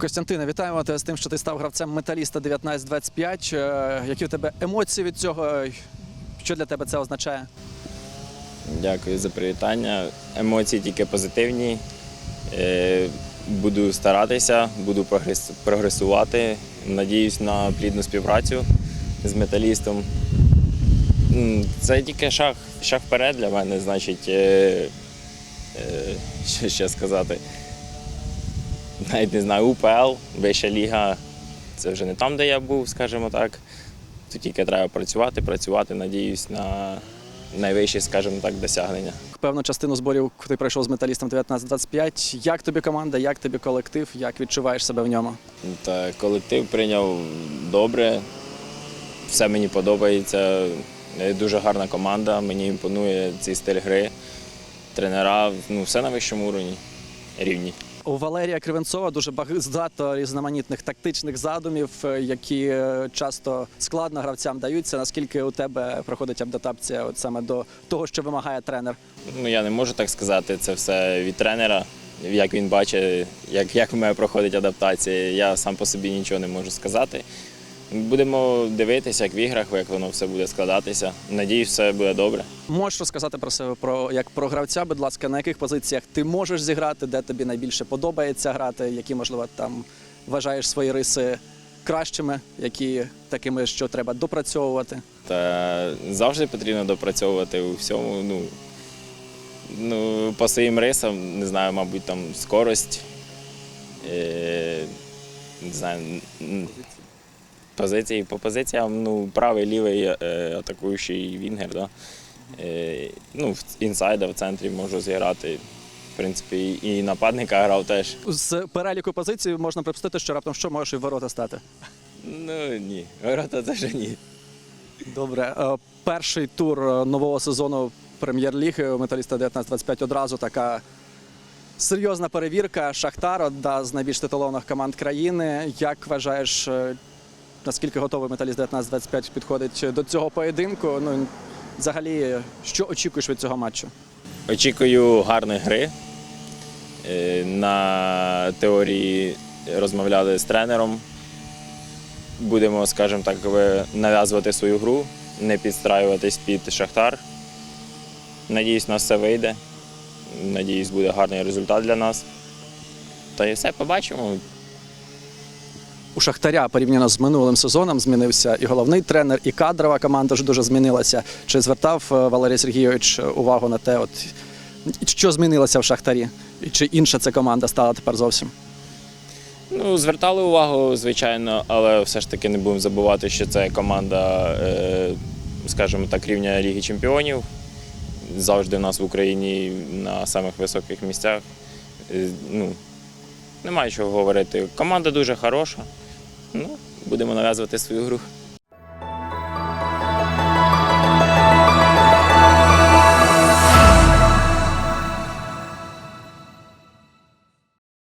Костянтине, вітаємо тебе з тим, що ти став гравцем металіста 1925. Е, Які в тебе емоції від цього? Що для тебе це означає? Дякую за привітання. Емоції тільки позитивні. Е, Буду старатися, буду прогресувати. Надіюсь на плідну співпрацю з металістом. Це тільки шаг, шаг вперед для мене, значить, е, що ще сказати. Навіть не знаю, УПЛ, вища ліга. Це вже не там, де я був, скажімо так. Тут тільки треба працювати, працювати, надіюсь на найвищі, скажімо так, досягнення. Певну частину зборів ти пройшов з металістом 1925. Як тобі команда, як тобі колектив, як відчуваєш себе в ньому? Та колектив прийняв добре, все мені подобається. Е, Дуже гарна команда, мені імпонує цей стиль гри. Тренера, ну все на вищому уровні, рівні. У Валерія Кривенцова дуже багато різноманітних тактичних задумів, е, які е, часто складно гравцям даються. Наскільки у тебе проходить адаптація от саме до того, що вимагає тренер? Ну я не можу так сказати, це все від тренера. Як він бачить, як, як в мене проходить адаптація, я сам по собі нічого не можу сказати. Будемо дивитися, як в іграх, як воно все буде складатися. Надіюсь, все буде добре. Можеш розказати про себе про як про гравця, будь ласка, на яких позиціях ти можеш зіграти, де тобі найбільше подобається грати, які, можливо, там вважаєш свої риси кращими, які такими, що треба допрацьовувати. Та завжди потрібно допрацьовувати у всьому. Ну, ну, по своїм рисам, не знаю, мабуть, там скорость, е, не знаю, позиції. По позиціям, ну, правий, лівий е, атакуючий вінгер, да? е, ну, в інсайда в центрі можу зіграти. В принципі, і нападника грав теж. З переліку позицій можна припустити, що раптом що можеш і в ворота стати. Ну ні, ворота теж ні. Добре, Е, перший тур нового сезону прем'єр-ліги у металіста 19-25 одразу така серйозна перевірка. Шахтар одна з найбільш титулованих команд країни. Як вважаєш, наскільки готовий металіст 19-25 підходить до цього поєдинку? Ну взагалі, що очікуєш від цього матчу? Очікую гарної гри. Е, На теорії розмовляли з тренером. Будемо, скажімо так, нав'язувати свою гру, не підстраюватись під Шахтар. Надіюсь, у нас все вийде. Надіюсь, буде гарний результат для нас. Та і все побачимо. У Шахтаря порівняно з минулим сезоном змінився і головний тренер, і кадрова команда ж дуже змінилася. Чи звертав е, Валерій Сергійович увагу на те, от що змінилося в Шахтарі? Чи інша ця команда стала тепер зовсім? Ну, звертали увагу, звичайно, але все ж таки не будемо забувати, що це команда, е, скажімо так, рівня Ліги Чемпіонів. Завжди в нас в Україні на самих високих місцях. Е, Ну, немає чого говорити. Команда дуже хороша. Ну, будемо нав'язувати свою гру.